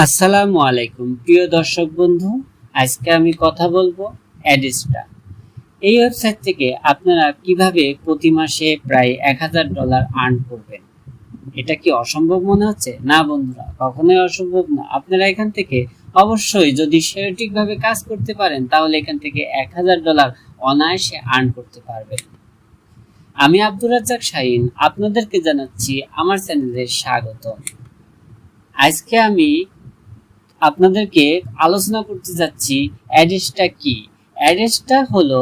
আসসালামু আলাইকুম, প্রিয় দর্শক বন্ধু। আজকে আমি কথা বলব অ্যাডিস্টা। এই ওয়েবসাইট থেকে আপনারা কীভাবে প্রতি মাসে প্রায় এক হাজার ডলার আর্ন করবেন? এটা কি অসম্ভব মনে হচ্ছে? না বন্ধুরা, কখনোই অসম্ভব না। আপনারা এখান থেকে অবশ্যই যদি সঠিকভাবে কাজ করতে পারেন, তাহলে এখান থেকে এক হাজার ডলার অনায়াসে আর্ন করতে পারবেন। আমি আব্দুর রাজ্জাক শাহিন, আপনাদেরকে জানাচ্ছি আমার চ্যানেলে স্বাগত। আজকে আমি আপনাদেরকে আলোচনা করতে যাচ্ছি অ্যাডেসটা কি? অ্যাডেসটা হলো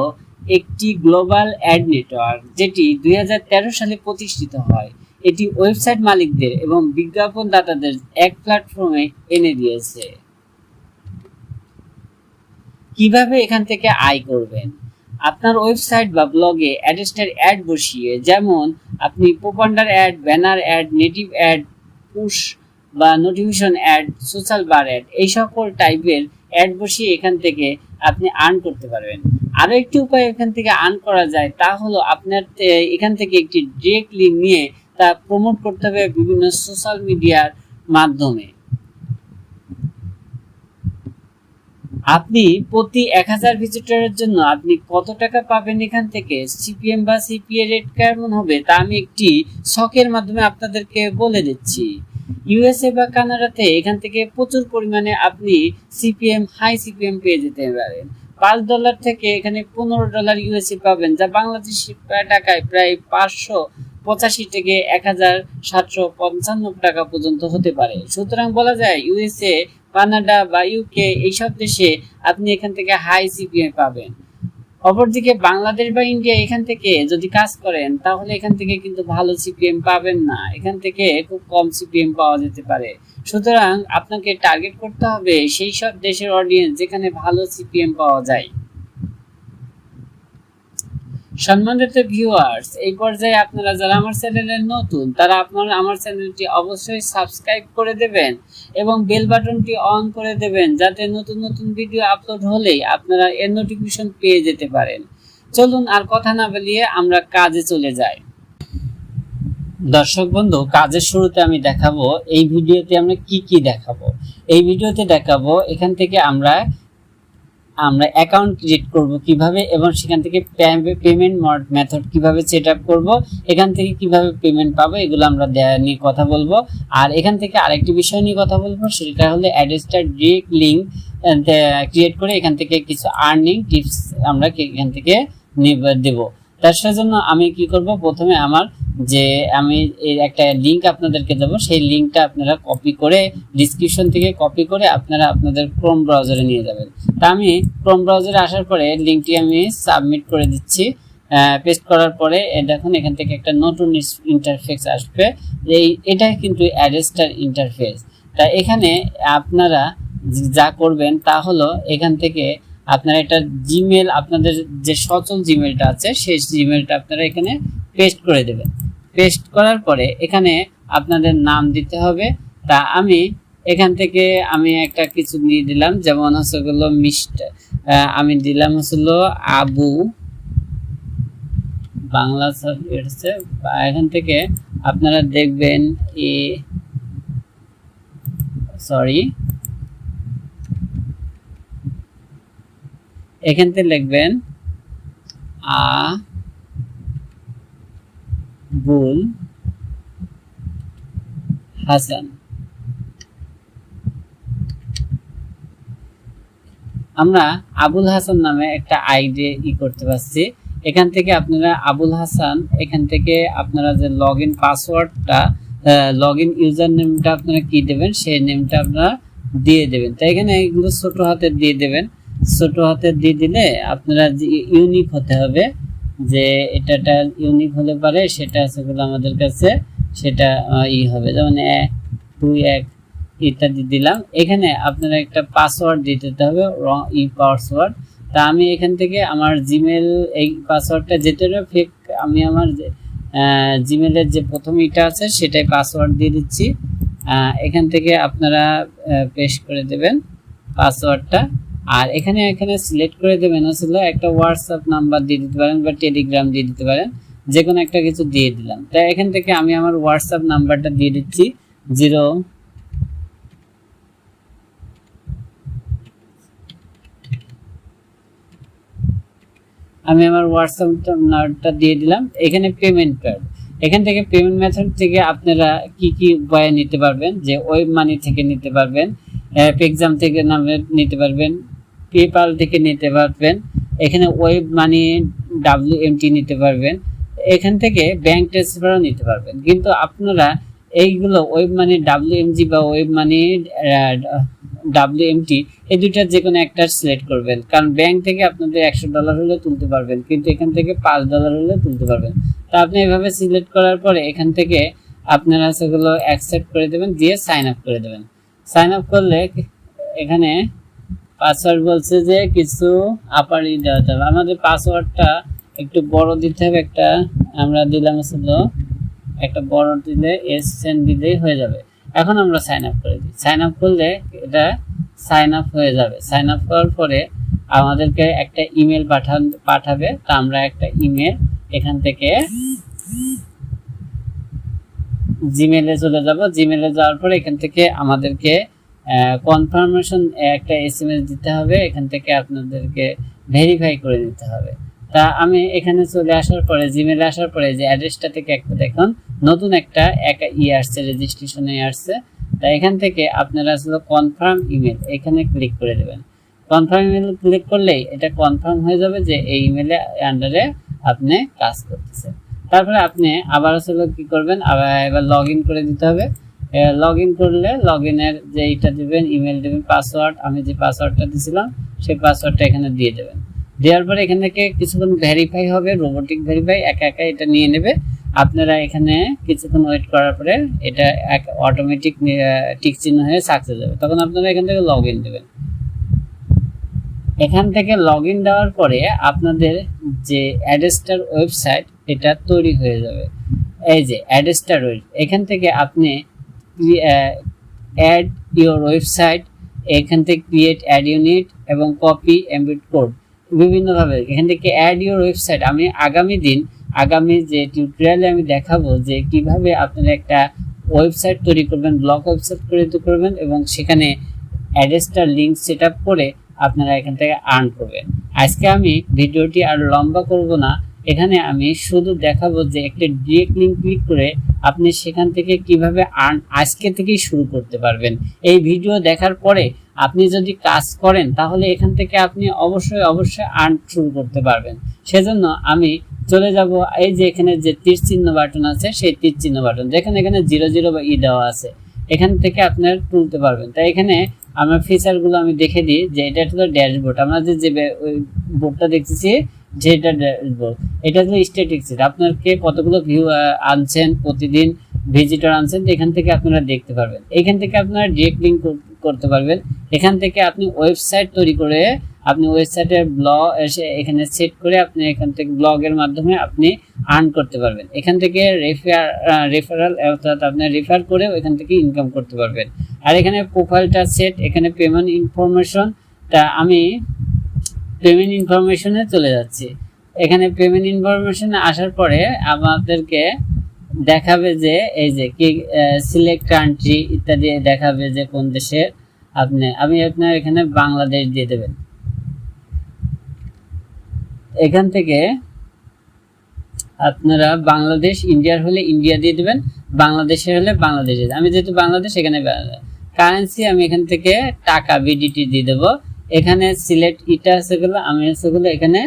একটি গ্লোবাল অ্যাড নেটওয়ার্ক, যেটি দু হাজার তেরো সালে প্রতিষ্ঠিত হয়। এটি ওয়েবসাইট মালিকদের এবং বিজ্ঞাপন দাতাদের এক প্ল্যাটফর্মে এনে দিয়েছে। কীভাবে এখান থেকে আয় করবেন? আপনার ওয়েবসাইট বা ব্লগে অ্যাডেস্টার অ্যাড বসিয়ে, যেমন আপনি popunder ad, banner ad, native ad, push বা notification ad social bar ad এই সকল টাইপের অ্যাড বসিয়ে এখান থেকে আপনি আর্ন করতে পারবেন। আরও একটি উপায় এখান থেকে আর্ন করা যায় তা হলো আপনার এখান থেকে একটি ডিরেক্ট লিঙ্ক নিয়ে তা প্রমোট করতে হবে বিভিন্ন সোশ্যাল মিডিয়ার মাধ্যমে। আপনি প্রতি এক হাজার ভিজিটরের জন্য আপনি কত টাকা পাবেন এখান থেকে? সিপিএম বা সিপিএ রেট কেমন হবে? তা আমি একটি শখের মাধ্যমে আপনাদেরকে বলে দিচ্ছি। ইউএসএ বা কানাডাতে এখান থেকে প্রচুর পরিমাণে আপনি সিপিএম হাই সিপিএম পেয়ে যেতে পারেন। পাঁচ ডলার থেকে এখানে পনেরো ডলার ইউএসএ পাবেন, যা বাংলাদেশি টাকায় প্রায় পাঁচশো পঁচাশি থেকে এক হাজার সাতশো পঞ্চান্ন টাকা পর্যন্ত হতে পারে। সুতরাং বলা যায় ইউএসএ কানাডা বা ইউকে এইসব দেশে আপনি এখান থেকে হাই সিপিএম পাবেন। অপরদিকে বাংলাদেশ বা ইন্ডিয়া এখান থেকে যদি কাজ করেন, তাহলে এখান থেকে কিন্তু ভালো সিপিএম পাবেন না। এখান থেকে খুব কম সিপিএম পাওয়া যেতে পারে। সুতরাং আপনাকে টার্গেট করতে হবে সেই সব দেশের অডিয়েন্স যেখানে ভালো সিপিএম পাওয়া যায়। সম্মানিত ভিউয়ার্স এই পর্যায়ে আপনারা যারা আমার চ্যানেলে নতুন, তারা আপনারা, আমার চ্যানেলটি অবশ্যই সাবস্ক্রাইব করে দেবেন এবং বেল বাটনটি অন করে দেবেন যাতে নতুন নতুন ভিডিও আপলোড হলেই আপনারা এর নোটিফিকেশন পেয়ে যেতে পারেন। চলুন আর কথা না বলিয়ে আমরা কাজে চলে যাই। দর্শক বন্ধু, কাজের শুরুতে আমি দেখাবো এই ভিডিওতে আমরা কি কি দেখাবো? এই ভিডিওতে দেখাবো এখান থেকে আমরা আমরা অ্যাকাউন্ট ক্রিয়েট করব কীভাবে এবং সেখান থেকে পেমেন্ট মেথড কীভাবে সেট আপ করব, এখান থেকে কীভাবে পেমেন্ট পাবো, এগুলো আমরা নিয়ে কথা বলব। আর এখান থেকে আরেকটি বিষয় নিয়ে কথা বলব, সেটা হলো অ্যাড্রেসটা ডিরেক্ট লিঙ্ক ক্রিয়েট করে এখান থেকে কিছু আর্নিং টিপস আমরা এখান থেকে দেব। তার জন্য আমি কি করব? প্রথমে আমার যে আমি এর একটা লিংক আপনাদেরকে দেবো, সেই লিঙ্কটা আপনারা কপি করে ডিসক্রিপশন থেকে কপি করে আপনারা আপনাদের ক্রোম ব্রাউজারে নিয়ে যাবেন। তা আমি ক্রোম ব্রাউজারে আসার পরে লিঙ্কটি আমি সাবমিট করে দিচ্ছি। পেস্ট করার পরে দেখুন, এখান থেকে একটা নতুন ইন্টারফেস আসবে। এই, এটা কিন্তু অ্যাড্রেসটার ইন্টারফেস তা এখানে আপনারা যা করবেন তা হলো এখান থেকে আপনারা এটা জিমেল আপনাদের যে সচল জিমেলটা আছে সেই জিমেলটা আপনারা এখানে পেস্ট করে দেবেন। পেস্ট করার পরে এখানে আপনাদের নাম দিতে হবে। তা আমি এখান থেকে আমি একটা কিছু দিয়ে দিলাম যেমন হচ্ছে মিষ্ট আহ, আমি দিলাম হচ্ছিল আবু। বাংলা সাবজেক্ট এখান থেকে আপনারা দেখবেন এ সরি এখান থেকে লিখবেন, আ, বুল হাসান। আমরা আবুল হাসান নামে একটা আইডি ই করতে পারছি। এখান থেকে আপনারা আবুল হাসান, এখান থেকে আপনারা যে লগ ইন পাসওয়ার্ডটা লগ ইন ইউজার নেমটা আপনারা কি দেবেন, সেই নেমটা আপনারা দিয়ে দেবেন। তাই এখানে এগুলো ছোট হাতের দিয়ে দেবেন। ছোট হাতের দিয়ে দিলে আপনারা ইউনিক হতে হবে, যে এটা ইউনিক হলে পারে, সেটা আছে আমাদের কাছে, সেটা ই হবে। যেমন এক, দুই, এক, ইত্যাদি দিলাম। এখানে আপনারা একটা পাসওয়ার্ড দিতে হবে রং ই পাসওয়ার্ড তা আমি এখান থেকে আমার জিমেল এই পাসওয়ার্ডটা যেটা ফেক, আমি আমার জিমেলের যে প্রথম ইটা আছে, সেটাই পাসওয়ার্ড দিয়ে দিচ্ছি। এখান থেকে আপনারা পেশ করে দেবেন পাসওয়ার্ডটা আর এখানে এখানে সিলেক্ট করে দেবেন আসলে একটা হোয়াটসঅ্যাপ নাম্বার দিয়ে দিতে পারেন বা টেলিগ্রাম দিয়ে দিতে পারেন যে কোনো একটা কিছু দিয়ে দিলাম। তাই এখান থেকে আমি আমার হোয়াটসঅ্যাপ নাম্বারটা দিয়ে দিচ্ছি, জিরো আমি আমার হোয়াটসঅ্যাপ নাম্বারটা দিয়ে দিলাম, এখানে পেমেন্ট কার্ড এখান থেকে পেমেন্ট মেথড থেকে আপনারা কি কি উপায়ে নিতে পারবেন, যে ওয়েব মানি থেকে নিতে পারবেন অ্যাপ এক্সাম থেকে নামে নিতে পারবেন পেপাল থেকে নিতে পারবেন, এখানে ওয়েব মানি ডাব্লিউ এমটি নিতে পারবেন, এখান থেকে ব্যাংক ট্রান্সফারও নিতে পারবেন। কিন্তু আপনারা এইগুলো ওয়েব মানি ডাব্লিউ এমজি বা ওয়েব মানি ডাব্লিউ এমটি এই দুইটার যে কোনো একটা সিলেক্ট করবেন। কারণ ব্যাংক থেকে আপনাদের একশো ডলার হলে তুলতে পারবেন, কিন্তু এখান থেকে পাঁচ ডলার হলে তুলতে পারবেন। তা আপনি এভাবে সিলেক্ট করার পরে এখান থেকে আপনারা সেগুলো অ্যাকসেপ্ট করে দেবেন, দিয়ে সাইন আপ করে দেবেন। সাইন আপ করলে এখানে পাসওয়ার্ড বলছে যে কিছু আপার দেওয়া যাবে। আমাদের পাসওয়ার্ডটা একটু বড় দিতে হবে, একটা আমরা দিলাম হলো একটা বড় দিলে এস সেন দিলেই হয়ে যাবে। এখন আমরা সাইন আপ করে দিই। সাইন আপ করলে এটা সাইন আপ হয়ে যাবে। সাইন আপ করার পরে আমাদেরকে একটা ইমেল পাঠান পাঠাবে। তা আমরা একটা ইমেল এখান থেকে জিমেলে চলে যাব। জিমেলে যাওয়ার পরে এখান থেকে আমাদেরকে কনফার্মেশন একটা এসএমএস দিতে হবে, এখান থেকে আপনাদেরকে ভেরিফাই করে নিতে হবে। তা আমি এখানে চলে আসার পরে জিমেলে আসার পরে যে অ্যাড্রেসটা থেকে একটা দেখুন, নতুন একটা এক ই আসছে রেজিস্ট্রেশনে আসছে। তা এখান থেকে আপনারা আসলে কনফার্ম ইমেল এখানে ক্লিক করে দেবেন। কনফার্ম ইমেল ক্লিক করলেই এটা কনফার্ম হয়ে যাবে যে এই ইমেলে আন্ডারে আপনি কাজ করতেছেন। তারপরে আপনি আবার আসলে কি করবেন? আবার এবার লগ ইন করে দিতে হবে। লগ ইন করলে লগ ইনের যে এইটা দেবেন ইমেল দেবেন পাসওয়ার্ড আমি যে পাসওয়ার্ডটা দিয়েছিলাম সেই পাসওয়ার্ডটা এখানে দিয়ে দেবেন। দেওয়ার পরে এখান থেকে কিছুক্ষণ ভেরিফাই হবে রোবোটিক ভেরিফাই একা একা এটা নিয়ে নেবে। আপনারা এখানে কিছুক্ষণ ওয়েট করার পরে এটা এক অটোমেটিক টিক চিহ্ন হয়ে সাকসেস যাবে তখন আপনারা এখান থেকে লগ ইন দেবেন। এখান থেকে লগ ইন দেওয়ার পরে আপনাদের যে অ্যাডেস্টার ওয়েবসাইট এটা তৈরি হয়ে যাবে। এই যে অ্যাডেস্টার ওয়েব এখান থেকে আপনি অ্যাড ইওর ওয়েবসাইট এখান থেকে ক্রিয়েট অ্যাড ইউনিট এবং কপি এমবিট কোড বিভিন্নভাবে। এখান থেকে অ্যাড ইওর ওয়েবসাইট আমি আগামী দিন, আগামী যে টিউটোরিয়ালে আমি দেখাবো যে কীভাবে আপনারা একটা ওয়েবসাইট তৈরি করবেন ব্লগ ওয়েবসাইট তৈরি করবেন এবং সেখানে অ্যাড্রেসটার লিঙ্ক সেট করে আপনারা এখান থেকে আর্ন করবেন। আজকে আমি ভিডিওটি আর লম্বা করব না। এখানে আমি শুধু দেখাবো যে একটা ডিরেক্ট লিঙ্ক ক্লিক করে আপনি সেখান থেকে কীভাবে আর্ন আজকে থেকেই শুরু করতে পারবেন। এই ভিডিও দেখার পরে আপনি যদি কাজ করেন, তাহলে এখান থেকে আপনি অবশ্যই অবশ্যই আর্ন শুরু করতে পারবেন। সেজন্য আমি চলে যাব, এই যে এখানে যে তীর চিহ্ন বাটন আছে, সেই তীর চিহ্ন বাটন যেখানে এখানে জিরো জিরো বা ই দেওয়া আছে, এখান থেকে আপনার তুলতে পারবেন। তাই এখানে আমার ফিচারগুলো আমি দেখে দিই, যে এটা হলো ড্যাশবোর্ড আমরা যে বোর্ডটা দেখতেছি যেটা এটা হলো স্ট্যাটিক্স আপনাকে কতগুলো ভিউ আনছেন প্রতিদিন ভিজিটর আনছেন, এখান থেকে আপনারা দেখতে পারবেন। এখান থেকে আপনারা ডিরেক্ট লিঙ্ক করতে পারবেন। এখান থেকে আপনি ওয়েবসাইট তৈরি করে আপনি ওয়েবসাইটের ব্লগ এসে এখানে সেট করে আপনি এখান থেকে ব্লগের মাধ্যমে আপনি আর্ন করতে পারবেন। এখান থেকে রেফার রেফারাল অর্থাৎ আপনি রেফার করে এখান থেকে ইনকাম করতে পারবেন। আর এখানে প্রোফাইলটা সেট এখানে পেমেন্ট ইনফরমেশন তা আমি পেমেন্ট ইনফরমেশনে চলে যাচ্ছি। এখানে পেমেন্ট ইনফরমেশনে আসার পরে আমাদেরকে দেখাবে যে, এই যে কি সিলেক্ট কান্ট্রি ইত্যাদি দেখাবে যে কোন দেশের আপনি, আমি আপনার এখানে বাংলাদেশ দিয়ে দেবেন। এখান থেকে আপনারা বাংলাদেশ, ইন্ডিয়ার হলে ইন্ডিয়া দিয়ে দেবেন, বাংলাদেশের হলে বাংলাদেশ। আমি যেহেতু বাংলাদেশ, এখানে কারেন্সি আমি এখান থেকে টাকা বিডিটি দিয়ে দেবো। এখানে সিলেক্ট ইটা আছে গেলো, আমি আছে গেলো, এখানে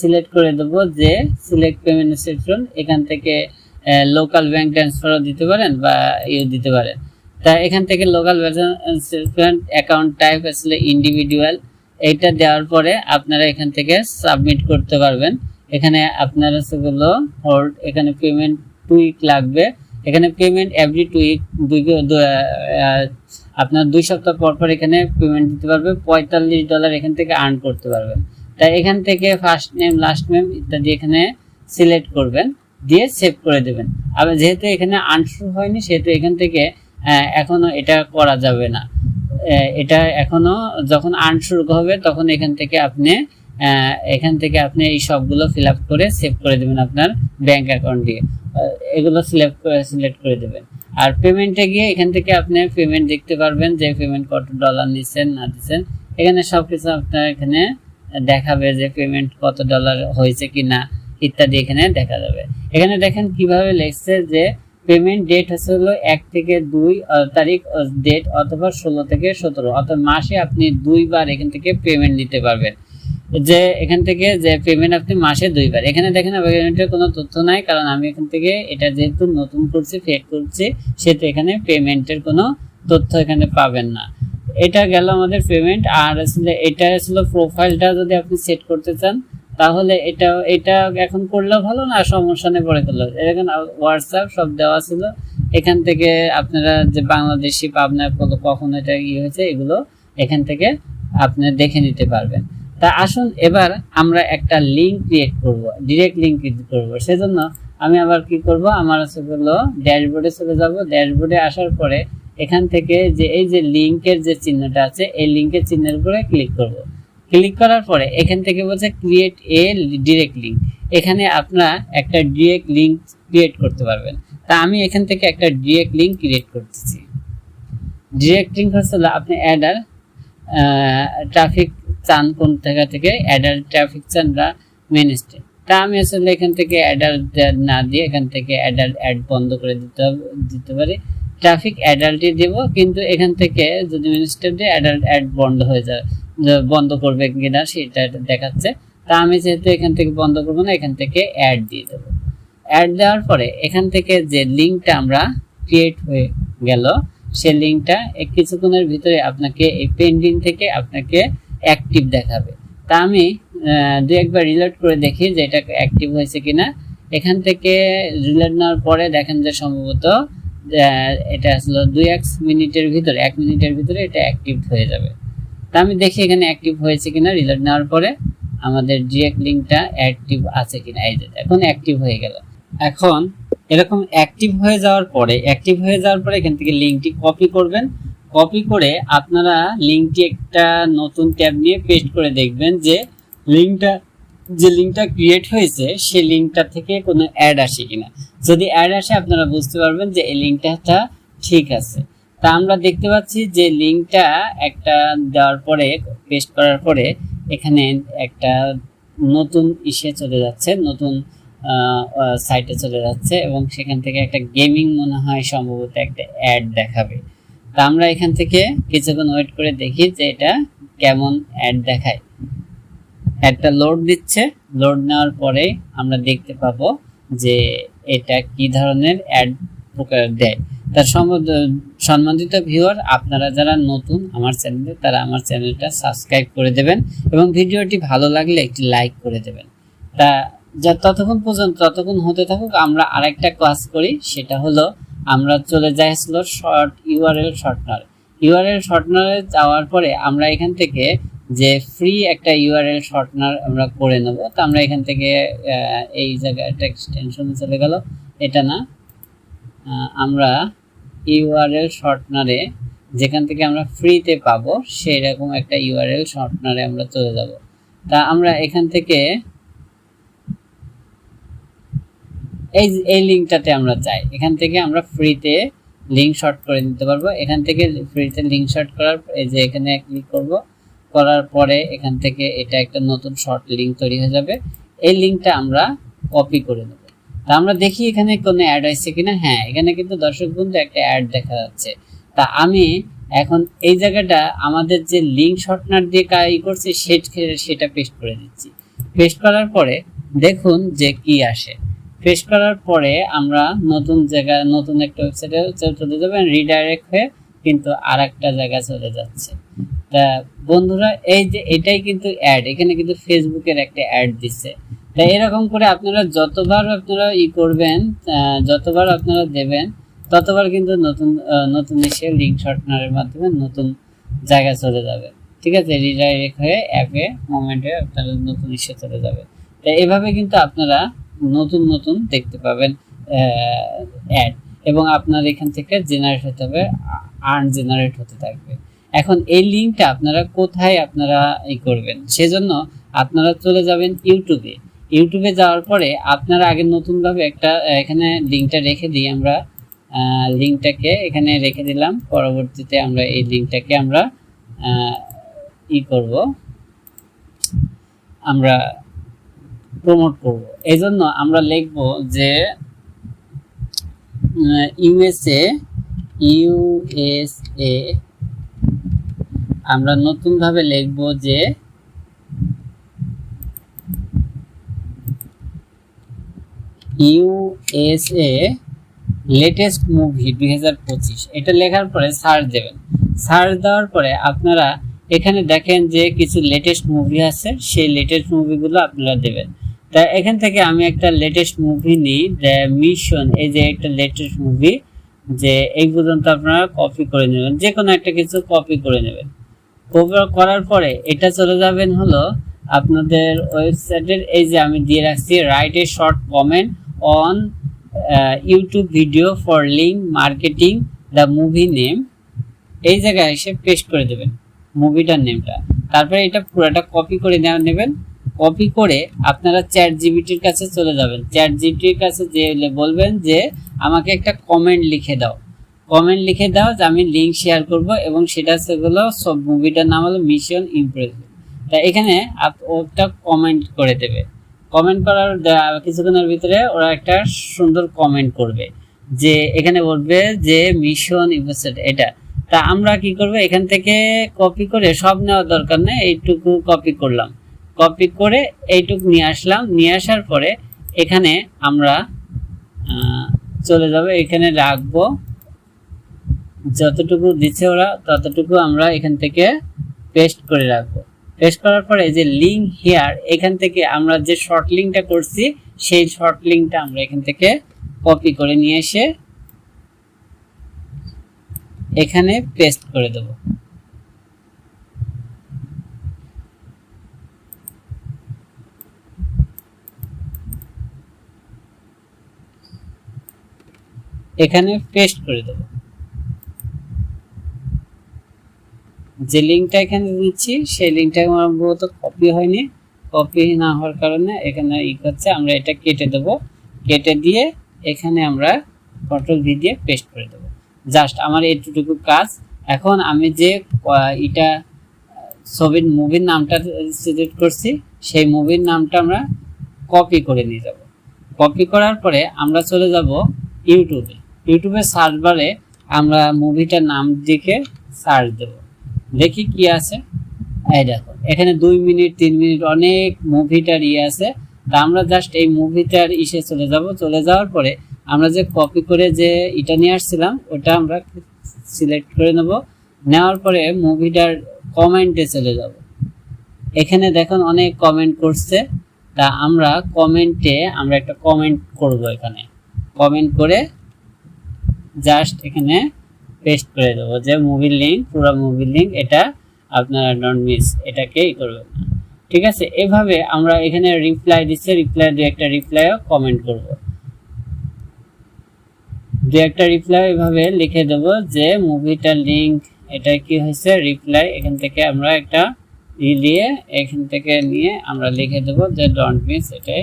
সিলেক্ট করে দেবো যে সিলেক্ট পেমেন্ট সেকশন এখান থেকে লোকাল ব্যাংক ট্রান্সফারও দিতে পারেন বা ইয়ে দিতে পারেন। তা এখান থেকে লোকাল অ্যাকাউন্ট টাইপ আসলে ইন্ডিভিজুয়াল এইটা দেওয়ার পরে আপনারা এখান থেকে সাবমিট করতে পারবেন। এখানে আপনারা সেগুলো হোল্ড এখানে পেমেন্ট টু উইক লাগবে। এখানে পেমেন্ট এভরি টু উইক আপনার দুই সপ্তাহ পর পর এখানে পেমেন্ট দিতে পারবে, পঁয়তাল্লিশ ডলার এখান থেকে আর্ন করতে পারবেন তাই এখান থেকে ফার্স্ট নেম লাস্ট নেম ইত্যাদি এখানে সিলেক্ট করবেন, দিয়ে সেভ করে দেবেন। আবার যেহেতু এখানে আনশু হয়নি, সেহেতু এখান থেকে এখনও এটা করা যাবে না। এটা এখনও যখন আর্ন হবে, তখন এখান থেকে আপনি এখান থেকে আপনি এই সবগুলো ফিল আপ করে সেভ করে দেবেন আপনার ব্যাংক অ্যাকাউন্ট দিয়ে। এগুলো সিলেক্ট করে সিলেক্ট করে দেবেন। আর পেমেন্টে গিয়ে এখান থেকে আপনি পেমেন্ট দেখতে পারবেন যে পেমেন্ট কত ডলার নিচ্ছেন না দিচ্ছেন এখানে সব কিছু আপনার এখানে দেখাবে যে পেমেন্ট কত ডলার হয়েছে কি না ইত্যাদি এখানে দেখা যাবে। এখানে দেখেন কীভাবে লেখছে যে পেমেন্ট ডেট হচ্ছে হলো এক থেকে দুই তারিখ ডেট অথবা ষোলো থেকে সতেরো, অর্থাৎ মাসে আপনি দুইবার এখান থেকে পেমেন্ট নিতে পারবেন। যে এখান থেকে যে পেমেন্ট আপনি মাসে দুইবার। এখানে দেখেন পেমেন্টের কোনো তথ্য নাই, কারণ আমি এখান থেকে এটা যেহেতু নতুন করছি ফেক করছি, সেহেতু এখানে পেমেন্টের কোনো তথ্য এখানে পাবেন না। এটা গেল আমাদের পেমেন্ট আর আসলে এটা আসলে প্রোফাইলটা যদি আপনি সেট করতে চান, তাহলে এটা এটা এখন করলেও ভালো না সমস্যা নেই পরে করলেও এখানে হোয়াটসঅ্যাপ সব দেওয়া ছিল। এখান থেকে আপনারা যে বাংলাদেশি পাবনা কখন এটা ইয়ে হয়েছে, এগুলো এখান থেকে আপনি দেখে নিতে পারবেন। তা আসুন এবার আমরা একটা লিঙ্ক ক্রিয়েট করব ডিরেক্ট লিঙ্ক ক্রিয়েট করব। সেজন্য আমি আবার কি করব, আমার হচ্ছে হলো ড্যাশবোর্ডে চলে যাব। ড্যাশবোর্ডে আসার পরে এখান থেকে যে এই যে লিঙ্কের যে চিহ্নটা আছে, এই লিঙ্কের চিহ্নের উপরে ক্লিক করব। ক্লিক করার পরে এখান থেকে বলছে ক্রিয়েট এ ডিরেক্ট লিঙ্ক এখানে আপনার একটা ডিরেক্ট লিঙ্ক ক্রিয়েট করতে পারবেন। তা আমি এখান থেকে একটা ডিরেক্ট লিঙ্ক ক্রিয়েট করতেছি। ডিরেক্ট লিঙ্ক হচ্ছে আপনি অ্যাডার ট্রাফিক চান কোন জায়গা থেকে? অ্যাডার ট্রাফিক চান বা মেন স্ট্রিম তা আমি আসলে এখান থেকে অ্যাডার না দিয়ে এখান থেকে অ্যাডাল্ট অ্যাড বন্ধ করে দিতে দিতে পারি। ট্রাফিক অ্যাডাল্টই দেব, কিন্তু এখান থেকে যদি মেন স্ট্রিম দিয়ে অ্যাডাল্ট অ্যাড বন্ধ হয়ে যায় বন্ধ করবে কিনা সেটা দেখাচ্ছে। তা আমি যেহেতু এখান থেকে বন্ধ করব না, এখান থেকে অ্যাড দিয়ে দেবো। অ্যাড দেওয়ার পরে এখান থেকে যে লিঙ্কটা আমরা ক্রিয়েট হয়ে গেল, সেই লিঙ্কটা কিছুক্ষণের ভিতরে আপনাকে এই পেন্ডিং থেকে আপনাকে অ্যাক্টিভ দেখাবে। তা আমি দু একবার রিলোড করে দেখি যে এটা অ্যাক্টিভ হয়েছে কিনা। এখান থেকে রিলোড নেওয়ার পরে দেখেন যে সম্ভবত এটা আসলে দুই এক মিনিটের ভিতরে, এক মিনিটের ভিতরে এটা অ্যাক্টিভ হয়ে যাবে। তা আমি দেখি এখানে অ্যাক্টিভ হয়েছে কিনা রিলোড নেওয়ার পরে আমাদের ডিরেক্ট লিঙ্কটা অ্যাক্টিভ আছে কিনা। এই যে এখন অ্যাক্টিভ হয়ে গেল। এখন এরকম অ্যাক্টিভ হয়ে যাওয়ার পরে অ্যাক্টিভ হয়ে যাওয়ার পরে এখান থেকে লিঙ্কটি কপি করবেন। কপি করে আপনারা লিঙ্কটি একটা নতুন ট্যাব নিয়ে পেস্ট করে দেখবেন যে লিঙ্কটা যে লিঙ্কটা ক্রিয়েট হয়েছে, সেই লিঙ্কটা থেকে কোনো অ্যাড আসে কিনা। যদি অ্যাড আসে, আপনারা বুঝতে পারবেন যে এই লিঙ্কটা ঠিক আছে। তা আমরা দেখতে পাচ্ছি যে লিঙ্কটা একটা দেওয়ার পরে পেস্ট করার পরে এখানে একটা নতুন ইসে চলে যাচ্ছে, নতুন সাইটে চলে যাচ্ছে এবং সেখান থেকে একটা গেমিং মনে হয় সম্ভবত একটা অ্যাড দেখাবে। তা আমরা এখান থেকে কিছুক্ষণ ওয়েট করে দেখি যে এটা কেমন অ্যাড দেখায়। একটা লোড দিচ্ছে। লোড নেওয়ার পরে আমরা দেখতে পাবো যে এটা কি ধরনের অ্যাড দেয়। তার সম্বন্ধ- সম্বন্ধিত ভিউয়ার আপনারা যারা নতুন আমার চ্যানেলে তারা আমার চ্যানেলটা সাবস্ক্রাইব করে দেবেন এবং ভিডিওটি ভালো লাগলে একটি লাইক করে দেবেন। তা যা ততক্ষণ পর্যন্ত, ততক্ষণ হতে থাকুক, আমরা আরেকটা ক্লাস করি, সেটা হলো আমরা চলে যাই হলো শর্ট ইউআরএল শর্টনার ইউআরএল শর্টনারে যাওয়ার পরে আমরা এখান থেকে যে ফ্রি একটা ইউআরএল শর্টনার আমরা করে নেব, তো আমরা এখান থেকে এই জায়গাটা এক্সটেনশনে চলে গেল। এটা না আমরা ইউআরএল শর্টনারে যেখান থেকে আমরা ফ্রিতে পাবো সেই রকম একটা ইউআরএল শর্টনারে আমরা চলে যাব। তা আমরা এখান থেকে এই এই লিঙ্কটাতে আমরা চাই এখান থেকে আমরা ফ্রিতে লিঙ্ক শর্ট করে দিতে পারব। এখান থেকে ফ্রিতে লিঙ্ক শর্ট করার, এই যে এখানে ক্লিক করব। করার পরে এখান থেকে এটা একটা নতুন শর্ট লিঙ্ক তৈরি হয়ে যাবে। এই লিঙ্কটা আমরা কপি করে নেব। তা আমরা দেখি এখানে কোনো অ্যাড আসছে কিনা? হ্যাঁ এখানে কিন্তু দর্শক বন্ধু একটা অ্যাড দেখা যাচ্ছে। তা আমি এখন এই জায়গাটা আমাদের যে লিঙ্ক শর্টনার দিয়ে কাজ করছি, সেটা পেস্ট করে দিচ্ছি পেস্ট করার পরে দেখুন যে কি আসে। পেস্ট করার পরে আমরা নতুন জায়গা নতুন একটা ওয়েবসাইটে চলে যাবেন রিডাইরেক্ট হয়ে কিন্তু আর একটা জায়গা চলে যাচ্ছে। তা বন্ধুরা, এই যে এটাই কিন্তু অ্যাড এখানে কিন্তু ফেসবুকের একটা অ্যাড দিচ্ছে। তা এরকম করে আপনারা যতবার আপনারা ই করবেন যতবার আপনারা দেবেন, ততবার কিন্তু নতুন নতুন এসে লিঙ্ক শর্টনারের মাধ্যমে নতুন জায়গা চলে যাবে। ঠিক আছে? রিডাইরেক্ট হয়ে অ্যাপে মোমেন্টে আপনারা নতুন ইসে চলে যাবে। তা এভাবে কিন্তু আপনারা নতুন নতুন দেখতে পাবেন অ্যাড এবং আপনার এখান থেকে জেনারেট হতে হবে আর্ন জেনারেট হতে থাকবে। এখন এই লিঙ্কটা আপনারা কোথায় আপনারা ই করবেন? সেজন্য আপনারা চলে যাবেন ইউটিউবে। ইউটিউবে যাওয়ার পরে আপনারা আগে নতুনভাবে একটা, এখানে লিঙ্কটা রেখে দিই আমরা। লিঙ্কটাকে এখানে রেখে দিলাম। পরবর্তীতে আমরা এই লিঙ্কটাকে আমরা ই করব। আমরা প্রমোট করব। এই জন্য আমরা লিখব যে ইউএসএ ইউএসএ, আমরা নতুনভাবে লিখব যে, ইউএসএ লেটেস্ট মুভি দুই হাজার পঁচিশ। এটা লেখার পরে সার্চ দেবেন। সার্চ দেওয়ার পরে আপনারা এখানে দেখেন যে কিছু লেটেস্ট মুভি আছে, সেই লেটেস্ট মুভিগুলো আপনারা দেবেন। তা এখান থেকে আমি একটা লেটেস্ট মুভি নিই দ্য মিশন এই যে একটা লেটেস্ট মুভি যে এই পর্যন্ত আপনারা কপি করে নেবেন যে কোনো একটা কিছু কপি করে নেবেন। কপি করার পরে এটা চলে যাবেন হলো আপনাদের ওয়েবসাইটের এই যে আমি দিয়ে রাখছি write a short comment on YouTube video for link marketing the movie name এই জায়গায় এসে পেস্ট করে দেবেন মুভিটার নেমটা তারপরে এটা পুরোটা কপি করে নেওয়া নেবেন। কপি করে আপনারা চ্যাট জিবিটির কাছে চলে যাবেন। চ্যাট জিবিটির কাছে যে বলবেন যে, আমাকে একটা কমেন্ট লিখে দাও। কমেন্ট লিখে দাও যে, আমি লিঙ্ক শেয়ার করব এবং সেটা সেগুলো সব মুভিটার নাম হলো মিশন ইমপ্রেস তা এখানে ওটা কমেন্ট করে দেবে। কমেন্ট করার কিছুক্ষণের ভিতরে ওরা একটা সুন্দর কমেন্ট করবে যে, এখানে বলবে যে মিশন ইনভেস্টেড এটা। তা আমরা কি করব? এখান থেকে কপি করে সব নেওয়ার দরকার নেই, এইটুকু কপি করলাম। কপি করে এইটুকু নিয়ে আসলাম। নিয়ে আসার পরে এখানে আমরা চলে যাব। এখানে রাখব। যতটুকু দিচ্ছে ওরা, ততটুকু আমরা এখান থেকে পেস্ট করে রাখব। পেস্ট করার পরে যে লিঙ্ক হেয়ার এখান থেকে আমরা যে শর্ট লিঙ্কটা করছি, সেই শর্ট লিঙ্কটা আমরা এখান থেকে কপি করে নিয়ে এসে এখানে পেস্ট করে দেব। এখানে পেস্ট করে দেব। যে লিঙ্কটা এখানে দিচ্ছি সেই লিঙ্কটা আমার মূলত কপি হয়নি। কপি না হওয়ার কারণে এখানে ই করছে, আমরা এটা কেটে দেব। কেটে দিয়ে এখানে আমরা কন্ট্রোল ভি দিয়ে পেস্ট করে দেব। জাস্ট আমার এইটুকু কাজ। এখন আমি যে এটা ছবির মুভির নামটা সিলেক্ট করছি, সেই মুভির নামটা আমরা কপি করে নিয়ে যাব। কপি করার পরে আমরা চলে যাব ইউটিউবে ইউটিউবে সার্চ বারে আমরা মুভিটার নাম দিকে সার্চ দেব। দেখি কি আছে। এই দেখো, এখানে দুই মিনিট, তিন মিনিট অনেক মুভিটার ইয়ে আছে। তা আমরা জাস্ট এই মুভিটার ইসে চলে যাব। চলে যাওয়ার পরে আমরা যে কপি করে যে এটা নিয়ে আসছিলাম, ওটা আমরা সিলেক্ট করে নেব। নেওয়ার পরে মুভিটার কমেন্টে চলে যাব। এখানে দেখুন অনেক কমেন্ট করছে। তা আমরা কমেন্টে আমরা একটা কমেন্ট করব এখানে। কমেন্ট করে জাস্ট এখানে পেস্ট করে দেবো যে মুভির লিঙ্ক, পুরো মুভির লিঙ্ক, এটা আপনারা ডোন্ট মিস এটাকে ই করবেন না। ঠিক আছে? এভাবে আমরা এখানে রিপ্লাই দিচ্ছে রিপ্লাই দিয়ে একটা রিপ্লাইও কমেন্ট করব। দু একটা রিপ্লাই এভাবে লিখে দেব যে মুভিটার লিঙ্ক, এটা কি হয়েছে? রিপ্লাই এখান থেকে আমরা একটা ই দিয়ে এখান থেকে নিয়ে আমরা লিখে দেব যে ডোন্ট মিস এটাই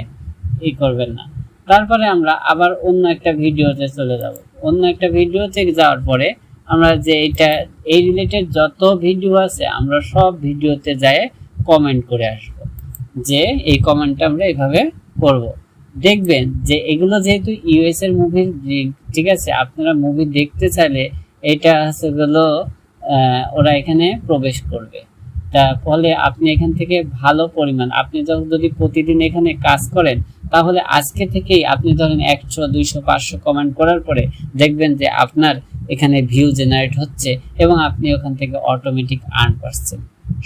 ই করবেন না। তারপরে আমরা আবার অন্য একটা ভিডিওতে চলে যাব। অন্য একটা ভিডিওতে যাওয়ার পরে আমরা যে এটা, এই রিলেটেড যত ভিডিও আছে, আমরা সব ভিডিওতে যাই কমেন্ট করে আসব। যে এই কমেন্টটা আমরা এভাবে করব। দেখবেন যে এগুলো যেহেতু ইউএস এর মুভির ঠিক আছে? আপনারা মুভি দেখতে চাইলে এটা হচ্ছে ওরা এখানে প্রবেশ করবে। ফলে আপনি এখান থেকে ভালো পরিমাণ, আপনি যদি প্রতিদিন এখানে কাজ করেন, তাহলে আজকে থেকেই আপনি ধরেন একশো, দুইশো, পাঁচশো কমেন্ট করার পরে দেখবেন যে আপনার এখানে ভিউ জেনারেট হচ্ছে এবং আপনি ওখান থেকে অটোমেটিক আর্ন পাচ্ছেন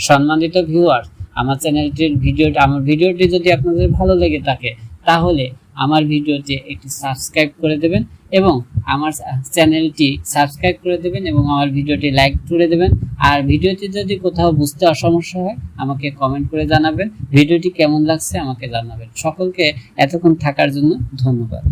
সম্মানিত ভিউয়ার আমার চ্যানেলটির ভিডিওটি, আমার ভিডিওটি যদি আপনাদের ভালো লেগে থাকে, তাহলে আমার ভিডিওটি একটি সাবস্ক্রাইব করে দেবেন এবং আমার চ্যানেলটি সাবস্ক্রাইব করে দেবেন এবং আমার ভিডিওটি লাইক করে দেবেন। আর ভিডিওটি যদি কোথাও বুঝতে অসমস্যা হয়, আমাকে কমেন্ট করে জানাবেন। ভিডিওটি কেমন লাগছে আমাকে জানাবেন। সকলকে এতক্ষণ থাকার জন্য ধন্যবাদ।